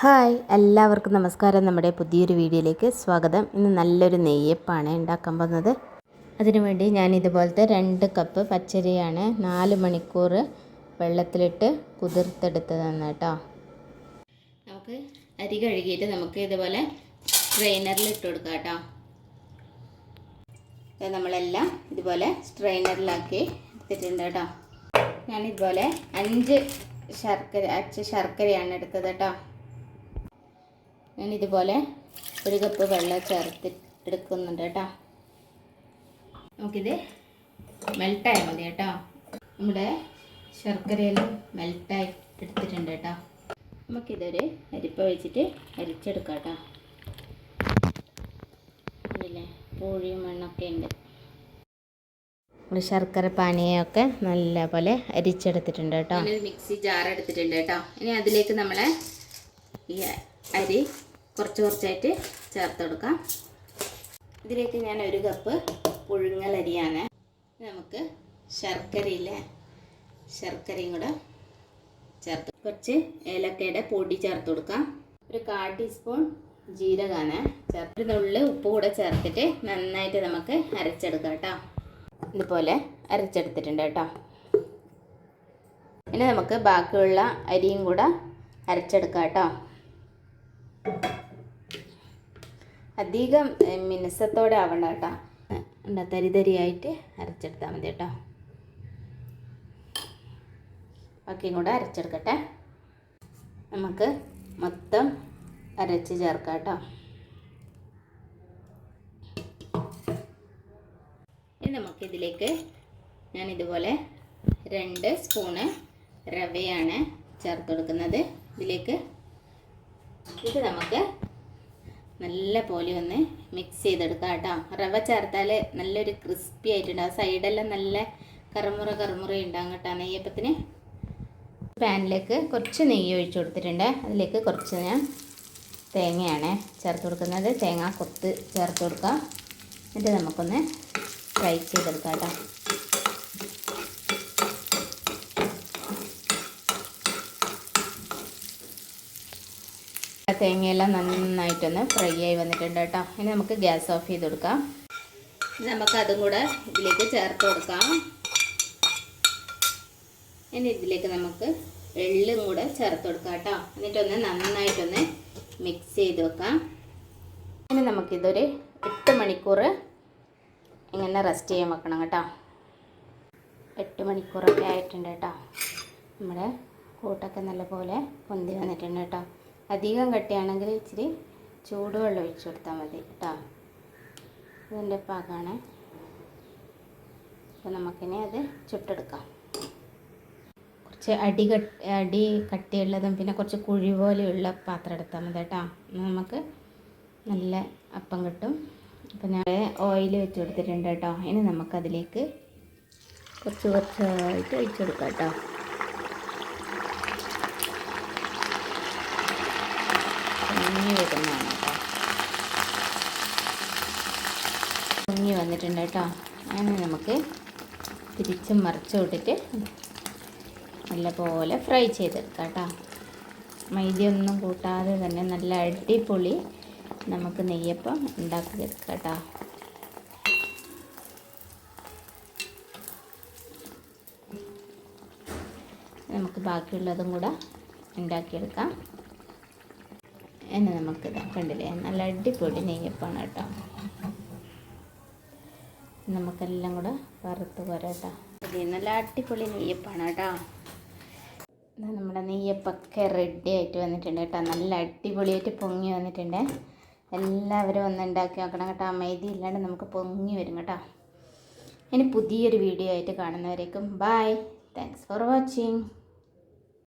Hi എല്ലാവർക്കും നമസ്കാരം. നമ്മുടെ പുതിയൊരു വീഡിയോയിലേക്ക് സ്വാഗതം. ഇന്ന് നല്ലൊരു നെയ്യപ്പാണ് ഉണ്ടാക്കാൻ പോകുന്നത്. അതിനുവേണ്ടി ഞാൻ ഇതുപോലത്തെ രണ്ട് കപ്പ് പച്ചരിയാണ് നാല് മണിക്കൂർ വെള്ളത്തിലിട്ട് കുതിർത്തെടുത്തതാണ് കേട്ടോ. നമുക്ക് അരി കഴുകിയിട്ട് നമുക്ക് ഇതുപോലെ സ്ട്രെയിനറിൽ ഇട്ട് കൊടുക്കാം കേട്ടോ. നമ്മളെല്ലാം ഇതുപോലെ സ്ട്രെയിനറിലാക്കി എടുത്തിട്ടുണ്ട് കേട്ടോ. ഞാനിതുപോലെ അഞ്ച് ശർക്കര അച്ച ശർക്കരയാണ് എടുത്തത് കേട്ടോ. ഞാൻ ഇതുപോലെ ഒരു കപ്പ് വെള്ളം ചേർത്ത് എടുക്കുന്നുണ്ട് കേട്ടോ. നമുക്കിത് മെൽട്ടായാൽ മതി കേട്ടോ. നമ്മുടെ ശർക്കരയെല്ലാം മെൽട്ടായി എടുത്തിട്ടുണ്ട് കേട്ടോ. നമുക്കിതൊരു അരിപ്പ വെച്ചിട്ട് അരിച്ചെടുക്കാം കേട്ടോ. ഇല്ലേ പൂഴിയും മണ്ണൊക്കെ ഉണ്ട്. നമ്മൾ ശർക്കര പാനീയമൊക്കെ നല്ലപോലെ അരിച്ചെടുത്തിട്ടുണ്ട് കേട്ടോ. മിക്സി ജാർ എടുത്തിട്ടുണ്ട് കേട്ടോ. ഇനി അതിലേക്ക് നമ്മളെ ഈ അരി കുറച്ച് കുറച്ചായിട്ട് ചേർത്ത് കൊടുക്കാം. ഇതിലേക്ക് ഞാൻ ഒരു കപ്പ് പുഴുങ്ങലരിയാണ് നമുക്ക് ശർക്കരയില്ലേ ശർക്കരയും കൂടെ ചേർത്ത് കുറച്ച് ഏലക്കയുടെ പൊടി ചേർത്ത് കൊടുക്കാം. ഒരു കാ ടീസ്പൂൺ ജീരകമാണ് ചേർത്ത് നുള്ളിൽ ഉപ്പ് കൂടെ ചേർത്തിട്ട് നന്നായിട്ട് നമുക്ക് അരച്ചെടുക്കാം കേട്ടോ. ഇതുപോലെ അരച്ചെടുത്തിട്ടുണ്ട് കേട്ടോ. ഇനി നമുക്ക് ബാക്കിയുള്ള അരിയും കൂടെ അരച്ചെടുക്കാം കേട്ടോ. അധികം മിനുസത്തോടെ ആവണ്ട കേട്ടോ. എന്താ തരി തരിയായിട്ട് അരച്ചെടുത്താൽ മതി കേട്ടോ. ബാക്കിയും കൂടെ അരച്ചെടുക്കട്ടെ. നമുക്ക് മൊത്തം അരച്ച് ചേർക്കാം കേട്ടോ. ഇനി നമുക്കിതിലേക്ക് ഞാൻ ഇതുപോലെ രണ്ട് സ്പൂണ് റവയാണ് ചേർത്ത് കൊടുക്കുന്നത്. ഇതിലേക്ക് ഇത് നമുക്ക് നല്ല പോലെ ഒന്ന് മിക്സ് ചെയ്തെടുക്കാം കേട്ടോ. റവ ചേർത്താൽ നല്ലൊരു ക്രിസ്പി ആയിട്ടുണ്ടാവും സൈഡെല്ലാം നല്ല കറുമുറ കറുമുറ ഉണ്ടാകും കേട്ടോ നെയ്യപ്പത്തിന്. പാനിലേക്ക് കുറച്ച് നെയ്യ് ഒഴിച്ചു കൊടുത്തിട്ടുണ്ട്. അതിലേക്ക് കുറച്ച് ഞാൻ തേങ്ങയാണ് ചേർത്ത് കൊടുക്കുന്നത്. തേങ്ങ കൊത്ത് ചേർത്ത് കൊടുക്കാം. എന്നിട്ട് നമുക്കൊന്ന് ഫ്രൈ ചെയ്തെടുക്കാം കേട്ടോ. തേങ്ങയെല്ലാം നന്നായിട്ടൊന്ന് ഫ്രൈ ആയി വന്നിട്ടുണ്ട് കേട്ടോ. ഇനി നമുക്ക് ഗ്യാസ് ഓഫ് ചെയ്ത് കൊടുക്കാം. നമുക്ക് അതും കൂടെ ഇതിലേക്ക് ചേർത്ത് കൊടുക്കാം. ഇനി ഇതിലേക്ക് നമുക്ക് എള്ളും കൂടെ ചേർത്ത് കൊടുക്കാം കേട്ടോ. എന്നിട്ടൊന്ന് നന്നായിട്ടൊന്ന് മിക്സ് ചെയ്ത് വെക്കാം. ഇനി നമുക്കിതൊരു എട്ട് മണിക്കൂർ ഇങ്ങനെ റെസ്റ്റ് ചെയ്യാൻ വെക്കണം കേട്ടോ. എട്ട് മണിക്കൂറൊക്കെ ആയിട്ടുണ്ട് കേട്ടോ. നമ്മുടെ കൂട്ടൊക്കെ നല്ലപോലെ പൊന്തി വന്നിട്ടുണ്ട് കേട്ടോ. അധികം കട്ടിയാണെങ്കിൽ ഇച്ചിരി ചൂടുവെള്ളം ഒഴിച്ചു കൊടുത്താൽ മതി കേട്ടോ. ഇതിന്റെ പാകമാണ് അപ്പോൾ നമുക്കിനി അത് ചുട്ടെടുക്കാം. കുറച്ച് അടി കട്ട് അടി കട്ടിയുള്ളതും പിന്നെ കുറച്ച് കുഴി പോലെയുള്ള പാത്രം എടുത്താൽ മതി കേട്ടോ. നമുക്ക് നല്ല അപ്പം കിട്ടും. അപ്പം ഞാൻ ഓയിൽ വെച്ച് കൊടുത്തിട്ടുണ്ട് കേട്ടോ. ഇനി നമുക്കതിലേക്ക് കുറച്ച് കുറച്ചായിട്ട് ഒഴിച്ചു കൊടുക്കാം കേട്ടോ. പൊങ്ങി വരുന്നതാണ് കേട്ടോ. പൊങ്ങി വന്നിട്ടുണ്ട് കേട്ടോ. അങ്ങനെ നമുക്ക് തിരിച്ചും മറിച്ച് വിട്ടിട്ട് നല്ലപോലെ ഫ്രൈ ചെയ്തെടുക്കാം കേട്ടോ. മൈദയൊന്നും കൂട്ടാതെ തന്നെ നല്ല അടിപൊളി നമുക്ക് നെയ്യപ്പം ഉണ്ടാക്കിയെടുക്കാം കേട്ടോ. നമുക്ക് ബാക്കിയുള്ളതും കൂടെ ഉണ്ടാക്കിയെടുക്കാം. എന്നെ നമുക്ക് കണ്ടില്ലേ? നല്ല അടിപൊളി നെയ്യപ്പാണ് കേട്ടോ. നമുക്കെല്ലാം കൂടെ വറുത്ത് പോരാട്ടോ നല്ല അടിപൊളി നെയ്യപ്പാണ് കേട്ടോ. നമ്മുടെ നെയ്യപ്പൊക്കെ റെഡി ആയിട്ട് വന്നിട്ടുണ്ട് കേട്ടോ. നല്ല അടിപൊളിയായിട്ട് പൊങ്ങി വന്നിട്ടുണ്ട്. എല്ലാവരും ഒന്ന് ഉണ്ടാക്കി നോക്കണം കേട്ടോ. മൈദി ഇല്ലാണ്ട് നമുക്ക് പൊങ്ങി വരും കേട്ടോ. ഇനി പുതിയൊരു വീഡിയോ ആയിട്ട് കാണുന്നവരേക്കും ബായ് താങ്ക്സ് ഫോർ വാച്ചിങ്